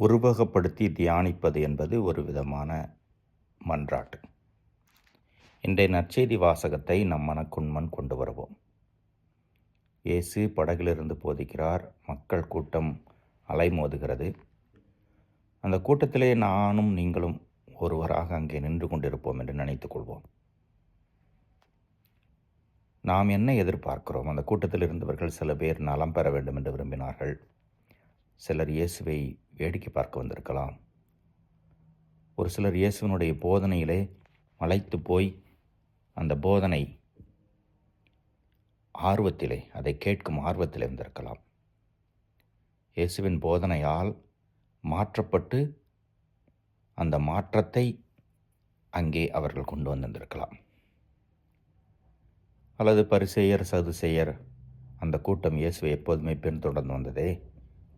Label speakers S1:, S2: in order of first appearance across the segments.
S1: உருவகப்படுத்தி தியானிப்பது என்பது ஒரு விதமான மன்றாட்டு. இன்றைய நற்செய்தி வாசகத்தை நம் மனக்குண்மன் கொண்டு வருவோம். இயேசு படகிலிருந்து போதிக்கிறார் மக்கள் கூட்டம் அலைமோதுகிறது. அந்த கூட்டத்திலே நானும் நீங்களும் ஒருவராக அங்கே நின்று கொண்டிருப்போம் என்று நினைத்துக் கொள்வோம். நாம் என்ன எதிர்பார்க்கிறோம்? அந்த கூட்டத்தில் இருந்தவர்கள் சில பேர் நலம் பெற வேண்டும் என்று விரும்பினார்கள். சிலர் இயேசுவை வேடிக்கை பார்க்க வந்திருக்கலாம். ஒரு சிலர் இயேசுவினுடைய போதனையிலே மலைத்து போய் அந்த போதனை ஆர்வத்திலே அதை கேட்கும் ஆர்வத்திலே வந்திருக்கலாம் இயேசுவின் போதனையால் மாற்றப்பட்டு அந்த மாற்றத்தை அங்கே அவர்கள் கொண்டு வந்திருந்திருக்கலாம். அல்லது பரிசெயர் சதுசெயர் அந்த கூட்டம் இயேசுவை எப்போதுமே பின்தொடர்ந்து வந்ததே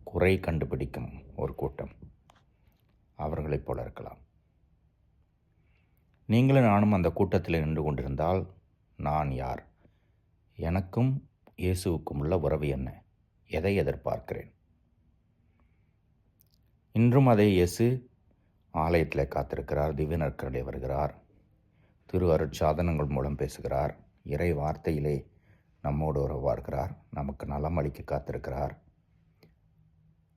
S1: குறை கண்டுபிடிக்கும் ஒரு கூட்டம். அவர்களைப் போல இருக்கலாம். நீங்களும் நானும் அந்த கூட்டத்தில் நின்று கொண்டிருந்தால் நான் யார்? எனக்கும் இயேசுவுக்கும் உள்ள உறவு என்ன? எதை எதிர்பார்க்கிறேன்? இன்றும் அதை இயேசு ஆலயத்தில் காத்திருக்கிறார் திவ்ய நற்கரடை வருகிறார் திரு அருட்சாதனங்கள் மூலம் பேசுகிறார் இறை வார்த்தையிலே நம்மோடு உறவார்கிறார் நமக்கு நலம் அளிக்க காத்திருக்கிறார்.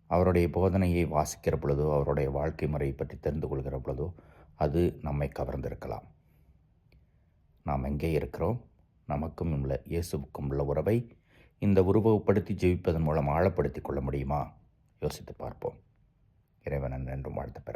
S1: அவருடைய போதனையை வாசிக்கிற பொழுதோ அவருடைய வாழ்க்கை முறையை பற்றி தெரிந்து கொள்கிற பொழுதோ அது நம்மை கவர்ந்திருக்கலாம். நாம் எங்கே இருக்கிறோம்? நமக்கும் உள்ள இயேசுவுக்கும் உள்ள உறவை இந்த உருவகப்படுத்தி ஜெயிப்பதன் மூலம் ஆழப்படுத்தி கொள்ள முடியுமா? யோசித்து பார்ப்போம். இறைவன் என்றும் வாழ்த்து பெறுவாராக